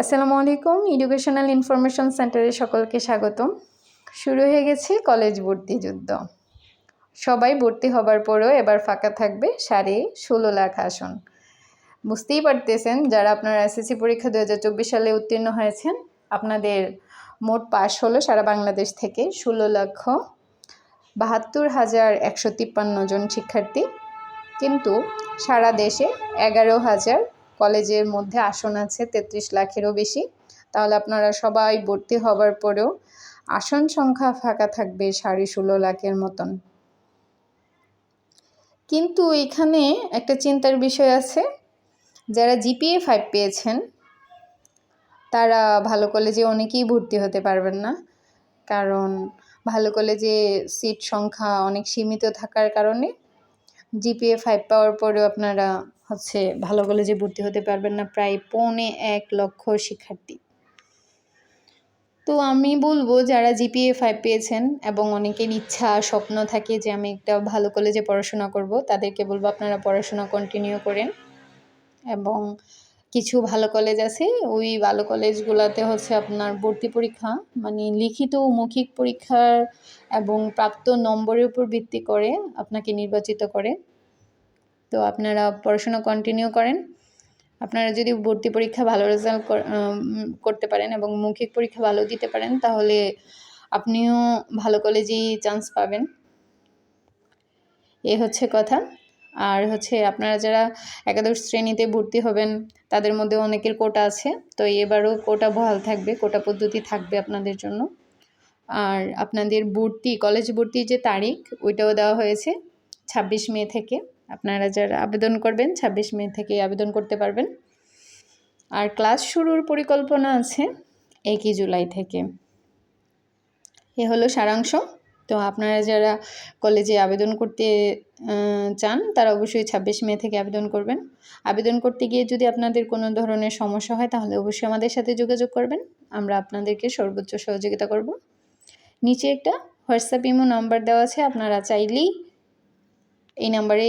আসসালামু আলাইকুম educational information সেন্টারে সকলকে স্বাগতম। শুরু হয়ে গেছে কলেজ ভর্তি যুদ্ধ। সবাই ভর্তি হবার পরেও এবার ফাঁকা থাকবে সাড়ে ষোলো লাখ আসন। বুঝতেই পারতেছেন, যারা আপনার এসএসসি পরীক্ষা দু হাজার চব্বিশ সালে উত্তীর্ণ হয়েছেন, আপনাদের মোট পাস হলো সারা বাংলাদেশ থেকে ষোলো লক্ষ বাহাত্তর হাজার একশো তিপ্পান্ন জন শিক্ষার্থী। কিন্তু সারা দেশে এগারো হাজার কলেজের মধ্যে আসন আছে তেত্রিশ লাখেরও বেশি। তাহলে আপনারা সবাই ভর্তি হবার পরেও আসন সংখ্যা ফাঁকা থাকবে সাড়ে ষোলো লাখের মতন। কিন্তু এখানে একটা চিন্তার বিষয় আছে, যারা জিপিএ ফাইভ পেয়েছেন, তারা ভালো কলেজে অনেকেই ভর্তি হতে পারবেন না। কারণ ভালো কলেজে সিট সংখ্যা অনেক সীমিত থাকার কারণে জিপিএ ফাইভ পাওয়ার পরেও আপনারা হচ্ছে ভালো কলেজে ভর্তি হতে পারবেন না, প্রায় পৌনে এক লক্ষ শিক্ষার্থী। তো আমি বলব, যারা জিপিএ ফাইভ পেয়েছেন এবং অনেকের ইচ্ছা, স্বপ্ন থাকে যে আমি একটা ভালো কলেজে পড়াশোনা করব, তাদেরকে বলব আপনারা পড়াশোনা কন্টিনিউ করেন এবং কিছু ভালো কলেজ আছে, ওই ভালো কলেজগুলোতে হচ্ছে আপনার ভর্তি পরীক্ষা মানে লিখিত ও মৌখিক পরীক্ষার এবং প্রাপ্ত নম্বরের উপর ভিত্তি করে আপনাকে নির্বাচিত করে। তো আপনারা পড়াশোনা কন্টিনিউ করেন। আপনারা যদি ভর্তি পরীক্ষা ভালো রেজাল্ট করতে পারেন এবং মৌখিক পরীক্ষা ভালো দিতে পারেন, তাহলে আপনিও ভালো কলেজেই চান্স পাবেন। এ হচ্ছে কথা। আর হচ্ছে আপনারা যারা একাদশ শ্রেণীতে ভর্তি হবেন, তাদের মধ্যে অনেকের কোটা আছে। তো এবারও কোটা বহাল থাকবে, কোটা পদ্ধতি থাকবে আপনাদের জন্য। আর আপনাদের ভর্তি, কলেজ ভর্তির যে তারিখ, ওইটাও দেওয়া হয়েছে ছাব্বিশ মে থেকে। আপনারা যারা আবেদন করবেন, ছাব্বিশ মে থেকে আবেদন করতে পারবেন। আর ক্লাস শুরুর পরিকল্পনা আছে, একই জুলাই থেকে। এ হলো সারাংশ। তো আপনারা যারা কলেজে আবেদন করতে চান, তারা অবশ্যই ছাব্বিশ মে থেকে আবেদন করবেন। আবেদন করতে গিয়ে যদি আপনাদের কোনো ধরনের সমস্যা হয়, তাহলে অবশ্যই আমাদের সাথে যোগাযোগ করবেন। আমরা আপনাদেরকে সর্বোচ্চ সহযোগিতা করব। নিচে একটা হোয়াটসঅ্যাপ ইমো নাম্বার দেওয়া আছে, আপনারা চাইলেই এই নাম্বারে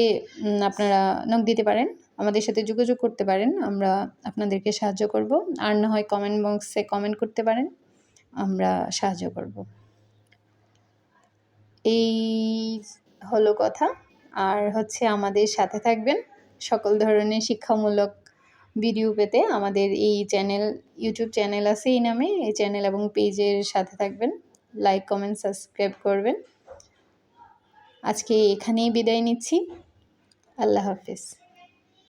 আপনারা নক দিতে পারেন। আমাদের সাথে যোগাযোগ করতে পারেন, আমরা আপনাদেরকে সাহায্য করব। আর না হয় কমেন্ট বক্সে কমেন্ট করতে পারেন, আমরা সাহায্য করব। এই হলো কথা। আর হচ্ছে আমাদের সাথে থাকবেন সকল ধরনের শিক্ষামূলক ভিডিও পেতে। আমাদের এই চ্যানেল ইউটিউব চ্যানেল আছে এই নামে। এই চ্যানেল এবং পেজের সাথে থাকবেন। লাইক কমেন্ট সাবস্ক্রাইব করবেন। আজকে এখানেই বিদায় নিচ্ছি। আল্লাহ হাফিজ।